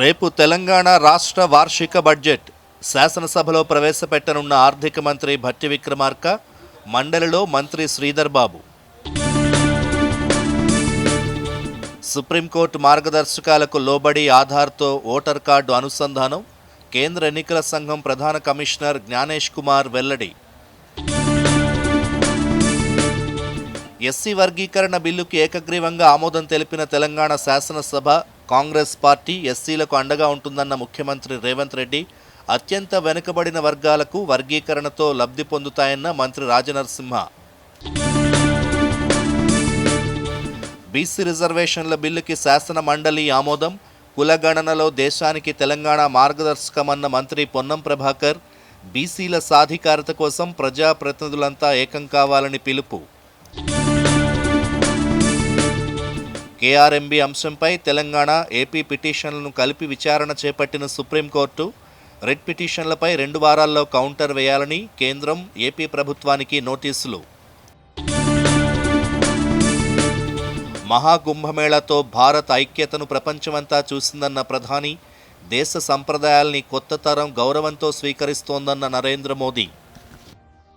రేపు తెలంగాణ రాష్ట్ర వార్షిక బడ్జెట్ శాసనసభలో ప్రవేశపెట్టనున్న ఆర్థిక మంత్రి భట్టి విక్రమార్క మండలిలో మంత్రి శ్రీధర్ బాబు. సుప్రీంకోర్టు మార్గదర్శకాలకు లోబడి ఆధార్తో ఓటర్ కార్డు అనుసంధానం కేంద్ర ఎన్నికల సంఘం ప్రధాన కమిషనర్ జ్ఞానేష్ కుమార్ వెల్లడి. ఎస్సీ వర్గీకరణ బిల్లుకి ఏకగ్రీవంగా ఆమోదం తెలిపిన తెలంగాణ శాసనసభ కాంగ్రెస్ పార్టీ ఎస్సీలకు అండగా ఉంటుందన్న ముఖ్యమంత్రి రేవంత్ రెడ్డి అత్యంత వెనుకబడిన వర్గాలకు వర్గీకరణతో లబ్ధి పొందుతాయన్న మంత్రి రాజనరసింహ. బీసీ రిజర్వేషన్ల బిల్లుకి శాసన మండలి ఆమోదం కులగణనలో దేశానికి తెలంగాణ మార్గదర్శకమన్న మంత్రి పొన్నం ప్రభాకర్ బీసీల సాధికారత కోసం ప్రజాప్రతినిధులంతా ఏకం కావాలని పిలుపు. కేఆర్ఎంబీ అంశంపై తెలంగాణ ఏపీ పిటిషన్లను కలిపి విచారణ చేపట్టిన సుప్రీంకోర్టు రెడ్ పిటిషన్లపై రెండు వారాల్లో కౌంటర్ వేయాలని కేంద్రం ఏపీ ప్రభుత్వానికి నోటీసులు. మహాకుంభమేళాతో భారత్ ఐక్యతను ప్రపంచమంతా చూసిందన్న ప్రధాని దేశ సంప్రదాయాల్ని కొత్త తరం గౌరవంతో స్వీకరిస్తోందన్న నరేంద్ర మోదీ.